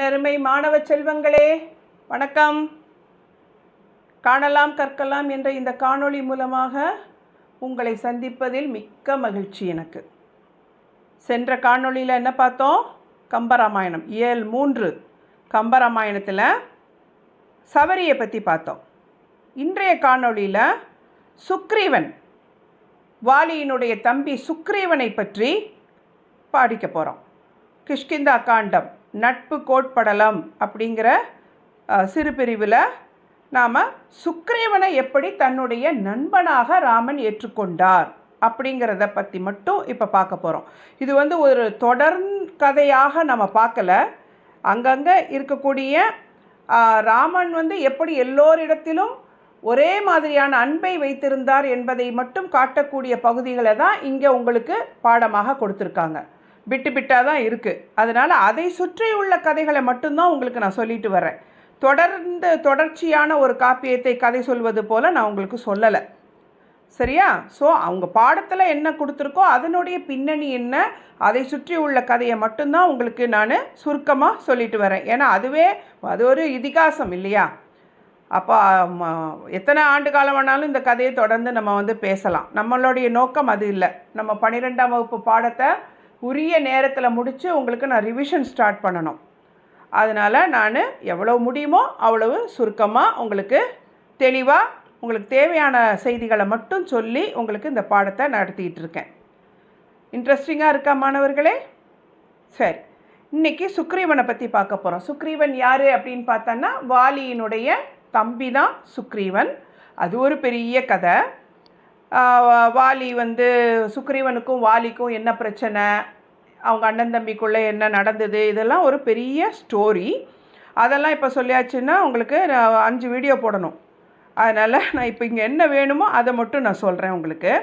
என் அருமை மாணவ செல்வங்களே வணக்கம். காணலாம் கற்கலாம் என்ற இந்த காணொளி மூலமாக உங்களை சந்திப்பதில் மிக்க மகிழ்ச்சி எனக்கு. சென்ற காணொளியில் என்ன பார்த்தோம்? கம்பராமாயணம். இயல் மூன்று கம்பராமாயணத்தில் சபரியை பற்றி பார்த்தோம். இன்றைய காணொளியில் சுக்ரீவன் வாலியினுடைய தம்பி சுக்ரீவனை பற்றி பாடிக்க போகிறோம் கிஷ்கிந்தா காண்டம். நட்பு கோட்படலம் அப்படிங்கிற சிறு பிரிவில் நாம் சுக்ரீவனை எப்படி தன்னுடைய நண்பனாக ராமன் ஏற்றுக்கொண்டார் அப்படிங்கிறத பற்றி மட்டும் இப்போ பார்க்க போகிறோம் இது வந்து ஒரு தொடர் கதையாக நம்ம பார்க்கல. அங்கங்கே இருக்கக்கூடிய ராமன் வந்து எப்படி எல்லோரிடத்திலும் ஒரே மாதிரியான அன்பை வைத்திருந்தார் என்பதை மட்டும் காட்டக்கூடிய பகுதிகளை தான் இங்கே உங்களுக்கு பாடமாக கொடுத்துருக்காங்க. பிட்டு பிட்டாக தான் இருக்குது அதனால் அதை சுற்றி உள்ள கதைகளை மட்டும்தான் உங்களுக்கு நான் சொல்லிட்டு வரேன். தொடர்ந்து தொடர்ச்சியான ஒரு காப்பியத்தை கதை சொல்வது போல் நான் உங்களுக்கு சொல்லலை. சரியா? ஸோ அவங்க பாடத்தில் என்ன கொடுத்துருக்கோ அதனுடைய பின்னணி என்ன அதை சுற்றி உள்ள கதையை மட்டும்தான் உங்களுக்கு நான் சுருக்கமாக சொல்லிட்டு வரேன். ஏன்னா அதுவே அது ஒரு இதிகாசம் இல்லையா? அப்போ எத்தனை ஆண்டு காலம் வேணாலும் இந்த கதையை தொடர்ந்து நம்ம வந்து பேசலாம். நம்மளுடைய நோக்கம் அது இல்லை. நம்ம பன்னிரெண்டாம் வகுப்பு பாடத்தை உரிய நேரத்தில் முடித்து உங்களுக்கு நான் ரிவிஷன் ஸ்டார்ட் பண்ணணும். அதனால் நான் எவ்வளோ முடியுமோ அவ்வளவு சுருக்கமாக உங்களுக்கு தெளிவாக உங்களுக்கு தேவையான செய்திகளை மட்டும் சொல்லி உங்களுக்கு இந்த பாடத்தை நடத்திக்கிட்டு இருக்கேன். இன்ட்ரெஸ்டிங்காக இருக்கா மாணவர்களே? சரி. இன்னைக்கு சுக்ரீவனை பற்றி பார்க்க போகிறோம் சுக்ரீவன் யார் அப்படின்னு பார்த்தோன்னா வாலியினுடைய தம்பி தான் சுக்ரீவன். அது ஒரு பெரிய கதை. வாலி வந்து சுக்ரீவனுக்கும் வாலிக்கும் என்ன பிரச்சனை? அவங்க அண்ணன் தம்பிக்குள்ளே என்ன நடந்தது? இதெல்லாம் ஒரு பெரிய ஸ்டோரி அதெல்லாம் இப்போ சொல்லியாச்சுன்னா உங்களுக்கு நான் அஞ்சு வீடியோ போடணும். அதனால் நான் இப்போ இங்கே என்ன வேணுமோ அதை மட்டும் நான் சொல்கிறேன் உங்களுக்கு.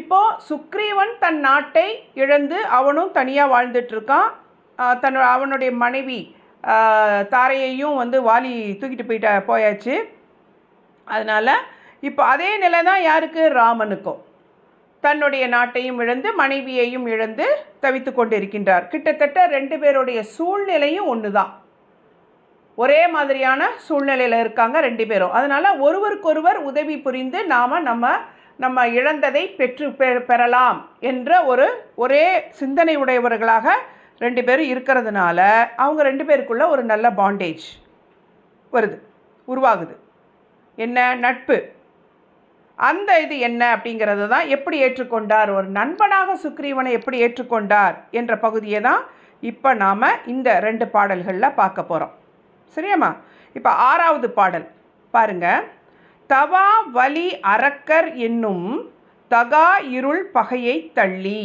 இப்போது சுக்ரீவன் தன் நாட்டை இழந்து அவனும் தனியாக வாழ்ந்துட்டுருக்கான் தன்னோட அவனுடைய மனைவி தாரையையும் வந்து வாலி தூக்கிட்டு போயிட்டா போயாச்சு. அதனால் இப்போ அதே நிலை தான் யாருக்கு? ராமனுக்கும். தன்னுடைய நாட்டையும் இழந்து மனைவியையும் இழந்து தவித்து கொண்டு இருக்கின்றார் கிட்டத்தட்ட ரெண்டு பேருடைய சூழ்நிலையும் ஒன்று தான் ஒரே மாதிரியான சூழ்நிலையில் இருக்காங்க ரெண்டு பேரும். அதனால் ஒருவருக்கொருவர் உதவி புரிந்து நாம் நம்ம நம்ம இழந்ததை பெற்று பெ- பெறலாம் என்ற ஒரு ஒரே சிந்தனை உடையவர்களாக ரெண்டு பேரும் இருக்கிறதுனால அவங்க ரெண்டு பேருக்குள்ள ஒரு நல்ல பாண்டேஜ் வருது உருவாகுது. என்ன? நட்பு. அந்த இது என்ன அப்படிங்கிறது தான் எப்படி ஏற்றுக்கொண்டார்? ஒரு நண்பனாக சுக்ரீவனை எப்படி ஏற்றுக்கொண்டார்? என்ற பகுதியை தான் இப்போ நாம் இந்த ரெண்டு பாடல்களில் பார்க்க போகிறோம் சரியாம்மா? இப்போ ஆறாவது பாடல். பாருங்க. தவா வலி அரக்கர் என்னும் தகா இருள் பகையை தள்ளி.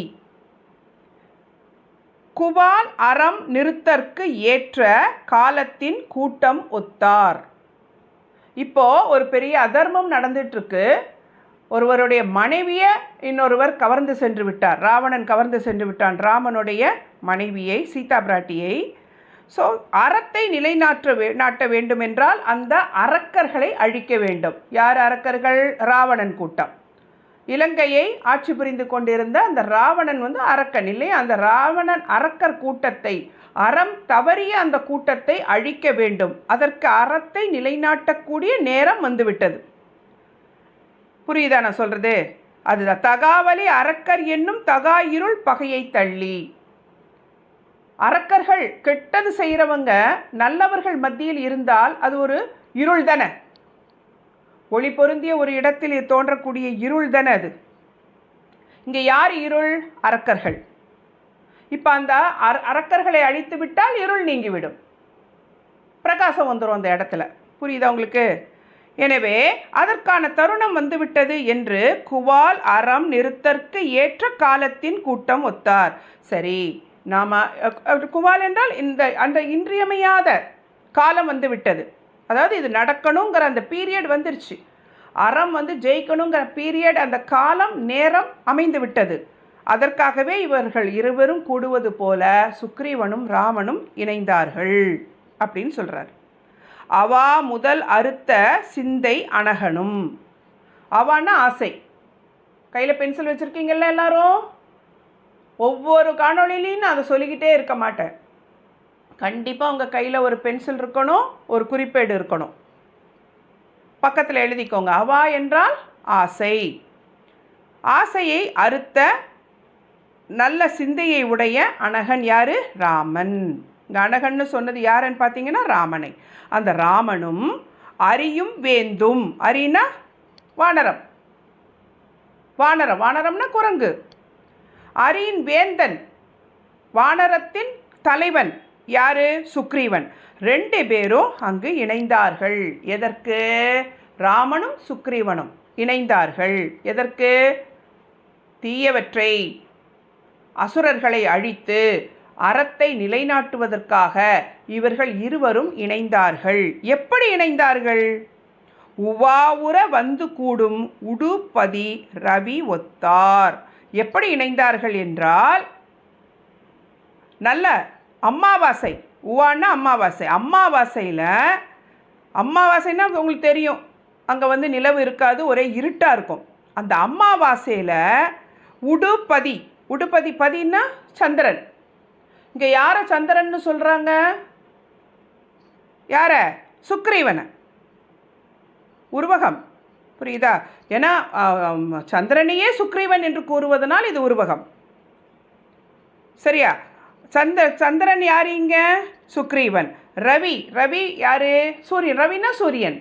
குவால் அறம் நிறுத்தற்கு ஏற்ற காலத்தின் கூட்டம் ஒத்தார். இப்போ ஒரு பெரிய அதர்மம் நடந்துட்டு இருக்கு. ஒருவருடைய மனைவியை இன்னொருவர் கவர்ந்து சென்று விட்டார். ராவணன் கவர்ந்து சென்று விட்டான். ராமனுடைய மனைவியை சீதா பிராட்டியை. ஸோ அறத்தை நிலைநாட்ட வே நாட்ட வேண்டுமென்றால் அந்த அரக்கர்களை அழிக்க வேண்டும். யார் அரக்கர்கள்? ராவணன் கூட்டம். இலங்கையை ஆட்சி புரிந்து கொண்டிருந்த அந்த ராவணன் வந்து அரக்கன். இல்லையா அந்த ராவணன் அரக்கர் கூட்டத்தை அறம் தவறிய அந்த கூட்டத்தை அழிக்க வேண்டும். அதற்கு அறத்தை நிலைநாட்டக்கூடிய நேரம் வந்துவிட்டது. புரியுதா நான் சொல்கிறது அதுதான் தகாவலி அரக்கர் என்னும் தகா இருள் பகையை தள்ளி. அரக்கர்கள் கெட்டது செய்கிறவங்க நல்லவர்கள் மத்தியில் இருந்தால் அது ஒரு இருள் தானே? ஒளி பொருந்திய ஒரு இடத்தில் தோன்றக்கூடிய இருள் தானே அது? இங்கே யார் இருள்? அரக்கர்கள். இப்போ அந்த அர அரக்கர்களை அழித்து விட்டால் இருள் நீங்கிவிடும். பிரகாசம் வந்துடும் அந்த இடத்துல. புரியுதா உங்களுக்கு? எனவே அதற்கான தருணம் வந்துவிட்டது என்று குவால் அறம் நிறுத்தற்கு ஏற்ற காலத்தின் கூட்டம் ஒத்தார். சரி நாம் குவால் என்றால் இந்த அந்த இன்றியமையாத காலம் வந்து விட்டது அதாவது இது நடக்கணுங்கிற அந்த பீரியட் வந்துருச்சு. அறம் வந்து ஜெயிக்கணுங்கிற பீரியட் அந்த காலம் நேரம் அமைந்து விட்டது அதற்காகவே இவர்கள் இருவரும் கூடுவது போல சுக்ரீவனும் ராமனும் இணைந்தார்கள் அப்படின்னு சொல்கிறார் அவா முதல் அறுத்த சிந்தை அணகனும் அவான்னா ஆசை. கையில் பென்சில் வச்சுருக்கீங்கல்ல எல்லாரும்? ஒவ்வொரு காணொளியிலையும் நான் அதை சொல்லிக்கிட்டே இருக்க மாட்டேன். கண்டிப்பாக உங்கள் கையில் ஒரு பென்சில் இருக்கணும் ஒரு குறிப்பேடு இருக்கணும். பக்கத்தில் எழுதிக்கோங்க. அவா என்றால் ஆசை. ஆசையை அறுத்த நல்ல சிந்தையை உடைய அணகன் யாரு? ராமன். கனகன்னு சொன்னது யாருன்னு பார்த்தீங்கன்னா ராமனை. அந்த ராமனும் அரியும் வேந்தும். அரினா வானரம். வானரம். வானரம்னா குரங்கு. அரியின் வேந்தன் வானரத்தின் தலைவன் யாரு? சுக்ரீவன். ரெண்டு பேரும் அங்கு இணைந்தார்கள். எதற்கு? ராமனும் சுக்ரீவனும் இணைந்தார்கள். எதற்கு? தீயவற்றை அசுரர்களை அழித்து அறத்தை நிலைநாட்டுவதற்காக இவர்கள் இருவரும் இணைந்தார்கள். எப்படி இணைந்தார்கள்? உவாவுர வந்து கூடும் உடுபதி ரவி ஒத்தார். எப்படி இணைந்தார்கள் என்றால் நல்ல அம்மாவாசை. உவான்னா அமாவாசை அம்மாவாசையில் அம்மாவாசைன்னா உங்களுக்கு தெரியும். அங்கே வந்து நிலவு இருக்காது ஒரே இருட்டாக இருக்கும். அந்த அம்மாவாசையில் உடுபதி உடுபதி பதின்னா சந்திரன். இங்கே யாரை சந்திரன்னு சொல்கிறாங்க யார? சுக்ரீவனை. உருவகம். புரியுதா? ஏன்னா சந்திரனையே சுக்ரீவன் என்று கூறுவதனால் இது உருவகம். சரியா? சந்த சந்திரன் யார் இங்கே? சுக்ரீவன். ரவி. ரவி யாரு? சூரியன். ரவினா சூரியன்.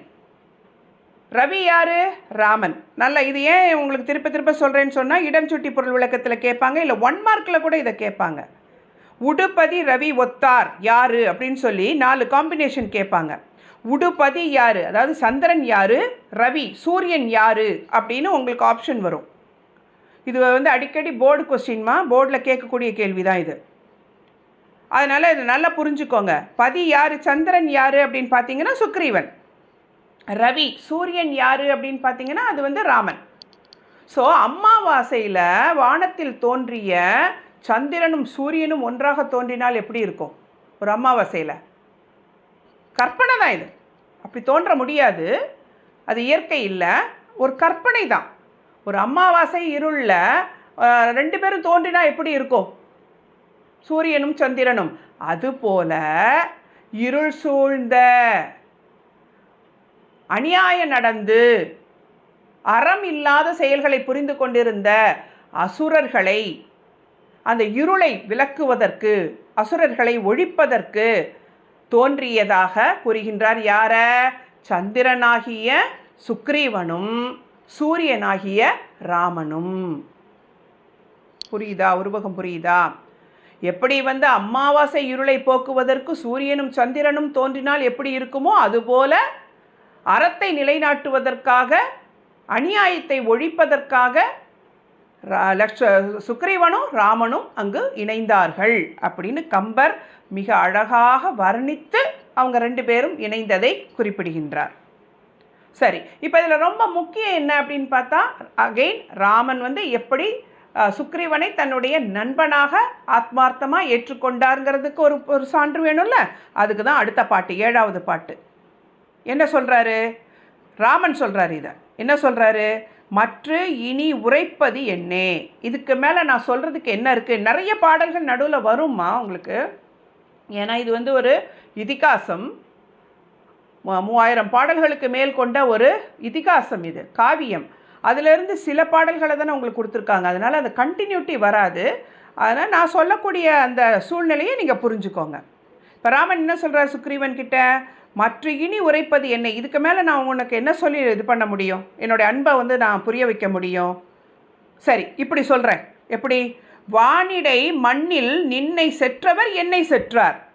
ரவி யாரு? ராமன். நல்ல இது ஏன் உங்களுக்கு திருப்ப திருப்ப சொல்கிறேன்னு சொன்னால் இடம் சுட்டி பொருள் விளக்கத்தில் கேட்பாங்க இல்லை ஒன் மார்க்கில் கூட இதை கேட்பாங்க. உடுபதி ரவி ஒத்தார் யாரு? அப்படின்னு சொல்லி நாலு காம்பினேஷன் கேட்பாங்க. உடுபதி யார்? அதாவது சந்திரன் யார்? ரவி. சூரியன் யார்? அப்படின்னு உங்களுக்கு ஆப்ஷன் வரும். இது வந்து அடிக்கடி போர்டு கொஸ்டின்மா போர்டில் கேட்கக்கூடிய கேள்வி தான் இது. அதனால் இது நல்லா புரிஞ்சுக்கோங்க. பதி யார்? சந்திரன் யார்? அப்படின்னு பார்த்தீங்கன்னா சுக்ரீவன். ரவி சூரியன் யார்? அப்படின்னு பார்த்தீங்கன்னா அது வந்து ராமன். ஸோ அமாவாசையில் வானத்தில் தோன்றிய சந்திரனும் சூரியனும் ஒன்றாக தோன்றினால் எப்படி இருக்கும்? ஒரு அமாவாசையில். கற்பனை தான் இது. அப்படி தோன்ற முடியாது. அது இயற்கை இல்லை. ஒரு கற்பனை தான் ஒரு அமாவாசை இருளில் ரெண்டு பேரும் தோன்றினா எப்படி இருக்கும்? சூரியனும் சந்திரனும். அதுபோல இருள் சூழ்ந்த அநியாயம் நடந்து அறம் இல்லாத செயல்களை புரிந்து கொண்டிருந்த அசுரர்களை அந்த இருளை விலக்குவதற்கு அசுரர்களை ஒழிப்பதற்கு தோன்றியதாக கூறுகின்றார் யார? சந்திரனாகிய சுக்ரீவனும் சூரியனாகிய ராமனும். புரியுதா? உருவகம் புரியுதா? எப்படி வந்து அமாவாசை இருளை போக்குவதற்கு சூரியனும் சந்திரனும் தோன்றினால் எப்படி இருக்குமோ அதுபோல அறத்தை நிலைநாட்டுவதற்காக அநியாயத்தை ஒழிப்பதற்காக லக்ஷ சுக்ரீவனும் ராமனும் அங்கு இணைந்தார்கள். அப்படின்னு கம்பர் மிக அழகாக வர்ணித்து அவங்க ரெண்டு பேரும் இணைந்ததை குறிப்பிடுகின்றார். சரி இப்போ இதில் ரொம்ப முக்கியம் என்ன அப்படின்னு பார்த்தா அகைன் ராமன் வந்து எப்படி சுக்ரீவனை தன்னுடைய நண்பனாக ஆத்மார்த்தமாக ஏற்றுக்கொண்டாருங்கிறதுக்கு ஒரு ஒரு சான்று வேணும்ல? அதுக்கு தான் அடுத்த பாட்டு ஏழாவது பாட்டு. என்ன சொல்கிறாரு ராமன் சொல்கிறாரு இதை. என்ன சொல்கிறாரு மற்ற இனி உரைப்பது என்னே? இதுக்கு மேலே நான் சொல்கிறதுக்கு என்ன இருக்குது நிறைய பாடல்கள் நடுவில் வரும்மா உங்களுக்கு. ஏன்னா இது வந்து ஒரு இதிகாசம். மூவாயிரம் பாடல்களுக்கு மேல் கொண்ட ஒரு இதிகாசம் இது காவியம். அதிலிருந்து சில பாடல்களை தானே உங்களுக்கு கொடுத்துருக்காங்க. அதனால் அந்த கண்டினியூட்டி வராது. அதனால் நான் சொல்லக்கூடிய அந்த சூழ்நிலையை நீங்கள் புரிஞ்சுக்கோங்க. இப்போ ராமன் என்ன சொல்கிறார் சுக்ரீவன் கிட்ட மற்ற இனி உரைப்பது என்ன? இதுக்கு மேலே நான் உனக்கு என்ன சொல்லி இது பண்ண முடியும்? என்னுடைய அன்பை வந்து நான் புரிய வைக்க முடியும். சரி இப்படி சொல்கிறேன் எப்படி? வானிடை மண்ணில் நின்னை செற்றவர் என்னை செற்றார்.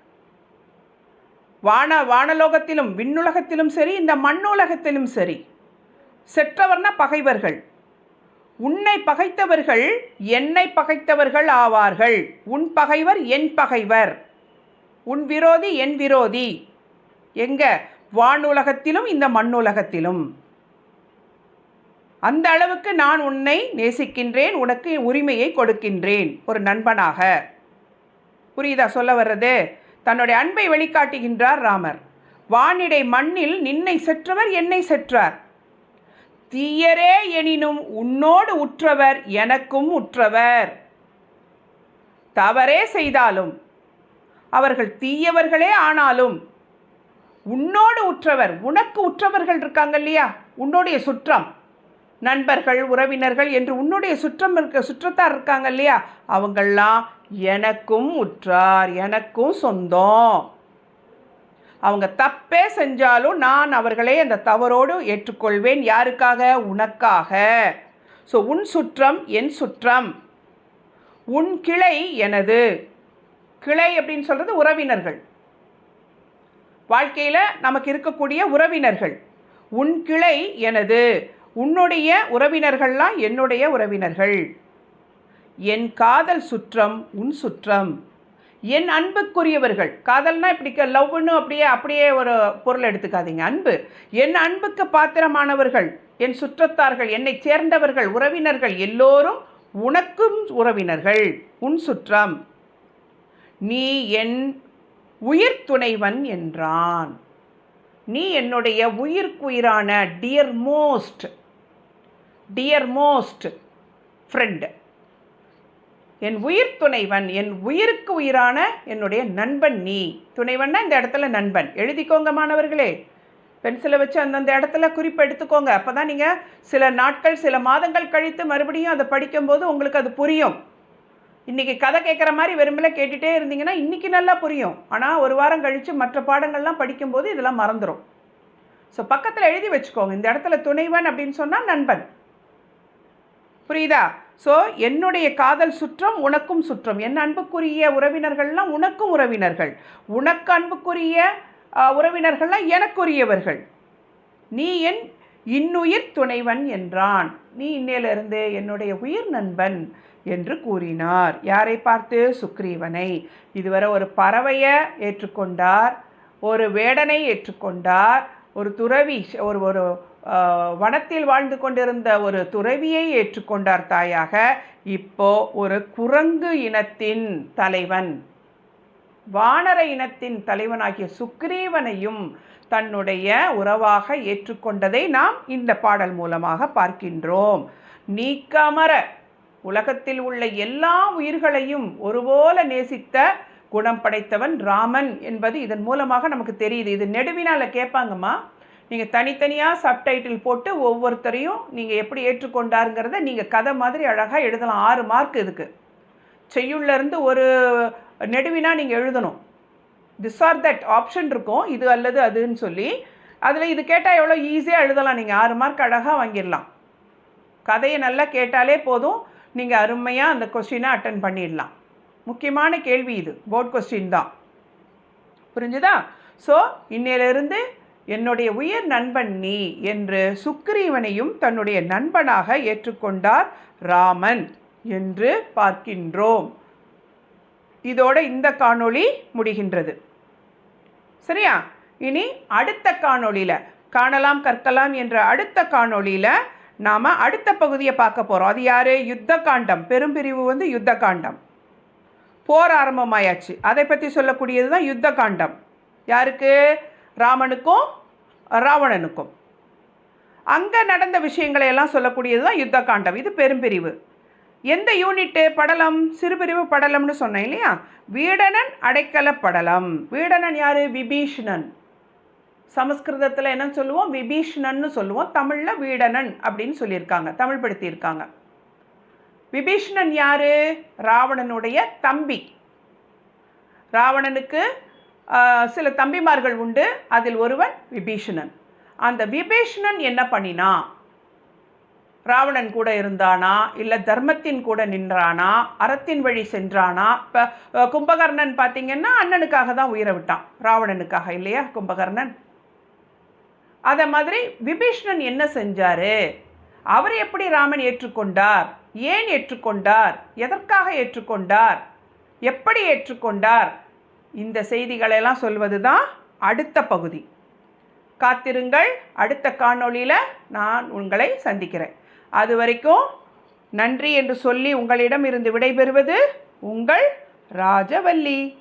வான வானலோகத்திலும் விண்ணுலகத்திலும் சரி இந்த மண்ணுலகத்திலும் சரி செற்றவர்னா பகைவர்கள். உன்னை பகைத்தவர்கள் என்னை பகைத்தவர்கள் ஆவார்கள். உன் பகைவர் என் பகைவர். உன் விரோதி என் விரோதி. எங்க? வானுலகத்திலும் இந்த மண்ணுலகத்திலும். அந்த அளவுக்கு நான் உன்னை நேசிக்கின்றேன் உனக்கு உரிமையை கொடுக்கின்றேன் ஒரு நண்பனாக. புரியுதா சொல்ல வர்றது? தன்னுடைய அன்பை வெளிக்காட்டுகின்றார் ராமர். வானிடை மண்ணில் நின்னை செற்றவர் என்னை செற்றார். தீயரே எனினும் உன்னோடு உற்றவர் எனக்கும் உற்றவர். தவறே செய்தாலும் அவர்கள் தீயவர்களே ஆனாலும் உன்னோடு உற்றவர் உனக்கு உற்றவர்கள் இருக்காங்க இல்லையா உன்னுடைய சுற்றம். நண்பர்கள் உறவினர்கள் என்று உன்னுடைய சுற்றம் இருக்க சுற்றத்தார் இருக்காங்க இல்லையா அவங்கெல்லாம் எனக்கும் உற்றார் எனக்கும் சொந்தம். அவங்க தப்பே செஞ்சாலும் நான் அவர்களை அந்த தவறோடு ஏற்றுக்கொள்வேன். யாருக்காக? உனக்காக. ஸோ உன் சுற்றம் என் சுற்றம். உன் கிளை எனது. கிளை அப்படின்னு சொல்கிறது உறவினர்கள். வாழ்க்கையில் நமக்கு இருக்கக்கூடிய உறவினர்கள். உன் கிளை எனது. உன்னுடைய உறவினர்கள்லாம் என்னுடைய உறவினர்கள். என் காதல் சுற்றம் உன் சுற்றம். என் அன்புக்குரியவர்கள். காதல்னா இப்படி லவ்னு அப்படியே அப்படியே ஒரு பொருள் எடுத்துக்காதீங்க. அன்பு. என் அன்புக்கு பாத்திரமானவர்கள் என் சுற்றத்தார்கள் என்னை சேர்ந்தவர்கள் உறவினர்கள் எல்லோரும் உனக்கும் உறவினர்கள். உன் சுற்றம். நீ என் உயிர் துணைவன் என்றான். நீ என்னுடைய உயிர்க்குயிரான dear most dear most friend என் உயிர் துணைவன் என் உயிருக்கு உயிரான என்னுடைய நண்பன் நீ. துணைவன்னா இந்த இடத்துல நண்பன். எழுதிக்கோங்க மாணவர்களே. பென்சிலை வச்சு அந்தந்த இடத்துல குறிப்பு எடுத்துக்கோங்க. அப்போ தான் நீங்கள் சில நாட்கள் சில மாதங்கள் கழித்து மறுபடியும் அதை படிக்கும்போது உங்களுக்கு அது புரியும். இன்றைக்கி கதை கேட்குற மாதிரி வெறும்பில் கேட்டுகிட்டே இருந்தீங்கன்னா இன்றைக்கி நல்லா புரியும். ஆனால் ஒரு வாரம் கழித்து மற்ற பாடங்கள்லாம் படிக்கும்போது இதெல்லாம் மறந்துடும் ஸோ பக்கத்தில் எழுதி வச்சுக்கோங்க. இந்த இடத்துல துணைவன் அப்படின்னு சொன்னால் நண்பன். புரியுதா? ஸோ என்னுடைய காதல் சுற்றம் உனக்கும் சுற்றம். என் அன்புக்குரிய உறவினர்கள்லாம் உனக்கும் உறவினர்கள். உனக்கு அன்புக்குரிய உறவினர்கள்லாம் எனக்குரியவர்கள். நீ என் இன்னுயிர் துணைவன் என்றான். நீ இன்னையிலிருந்து என்னுடைய உயிர் நண்பன். என்று கூறினார். யாரை பார்த்து? சுக்ரீவனை. இதுவரை ஒரு பறவையை ஏற்றுக்கொண்டார் ஒரு வேடனை ஏற்றுக்கொண்டார் ஒரு துறவி ஒரு ஒரு வனத்தில் வாழ்ந்து கொண்டிருந்த ஒரு துறவியை ஏற்றுக்கொண்டார் தாயாக. இப்போ ஒரு குரங்கு இனத்தின் தலைவன் வானர இனத்தின் தலைவனாகிய சுக்ரீவனையும் தன்னுடைய உறவாக ஏற்றுக்கொண்டதை நாம் இந்த பாடல் மூலமாக பார்க்கின்றோம். நீக்கமர உலகத்தில் உள்ள எல்லா உயிர்களையும் ஒருபோல நேசித்த குணம் படைத்தவன் ராமன் என்பது இதன் மூலமாக நமக்கு தெரியுது. இது நெடுவினால கேட்பாங்கம்மா. நீங்கள் தனித்தனியாக சப்டைட்டில் போட்டு ஒவ்வொருத்தரையும் நீங்கள் எப்படி ஏற்றுக்கொண்டாருங்கிறத நீங்கள் கதை மாதிரி அழகாக எழுதலாம். ஆறு மார்க் இதுக்கு. செய்யுள்ளேருந்து ஒரு நெடுவினா நீங்கள் எழுதணும். திஸ் ஆர் தட் ஆப்ஷன் இருக்கும். இது அல்லது அதுன்னு சொல்லி. அதில் இது கேட்டால் எவ்வளோ ஈஸியாக எழுதலாம். நீங்கள் ஆறு மார்க் அழகாக வாங்கிடலாம். கதையை நல்லா கேட்டாலே போதும். நீங்கள் அருமையாக அந்த கொஸ்டினை அட்டன் பண்ணிடலாம். முக்கியமான கேள்வி இது. போர்ட் கொஸ்டின் தான். புரிஞ்சுதா? ஸோ இன்னையிலிருந்து என்னுடைய உயர் நண்பன் நீ என்று சுக்ரீவனையும் தன்னுடைய நண்பனாக ஏற்றுக்கொண்டார் ராமன் என்று பார்க்கின்றோம். இதோட இந்த காணொளி முடிகின்றது. சரியா? இனி அடுத்த காணொளியில் காணலாம் கற்கலாம் என்ற அடுத்த காணொளியில் நாம் அடுத்த பகுதியை பார்க்க போகிறோம் அது யார்? யுத்த காண்டம் பெரும்பிரிவு வந்து யுத்த காண்டம் போர் ஆரம்பமாயாச்சு. அதை பற்றி சொல்லக்கூடியது தான் யுத்த காண்டம் யாருக்கு? ராமனுக்கும் ராவணனுக்கும். அங்கே நடந்த விஷயங்களை எல்லாம் சொல்லக்கூடியது தான் யுத்த காண்டம் இது பெரும்பிரிவு. எந்த யூனிட்டு? படலம். சிறுபிரிவு படலம்னு சொன்னேன் இல்லையா? வீடனன் அடைக்கல படலம் வீடனன் யார்? விபீஷணன். சமஸ்கிருதத்தில் என்ன சொல்லுவோம்? விபீஷ்ணன்னு சொல்லுவோம். தமிழில் வீடனன் அப்படின்னு சொல்லியிருக்காங்க. தமிழ் படுத்தியிருக்காங்க விபீஷ்ணன் யார்? ராவணனுடைய தம்பி. ராவணனுக்கு சில தம்பிமார்கள் உண்டு. அதில் ஒருவன் விபீஷணன். அந்த விபீஷணன் என்ன பண்ணினா ராவணன் கூட இருந்தானா? இல்லை தர்மத்தின் கூட நின்றானா? அறத்தின் வழி சென்றானா? இப்போ கும்பகர்ணன் பார்த்தீங்கன்னா அண்ணனுக்காக தான் உயிரை விட்டான். ராவணனுக்காக இல்லையா? கும்பகர்ணன். அதை மாதிரி விபீஷ்ணன் என்ன செஞ்சார்? அவர் எப்படி ராமன் ஏற்றுக்கொண்டார்? ஏன் ஏற்றுக்கொண்டார்? எதற்காக ஏற்றுக்கொண்டார்? எப்படி ஏற்றுக்கொண்டார்? இந்த செய்திகளெல்லாம் சொல்வது தான் அடுத்த பகுதி. காத்திருங்கள் அடுத்த காணொளியில் நான் உங்களை சந்திக்கிறேன். அது வரைக்கும் நன்றி என்று சொல்லி உங்களிடம் இருந்து விடைபெறுவது உங்கள் ராஜவல்லி.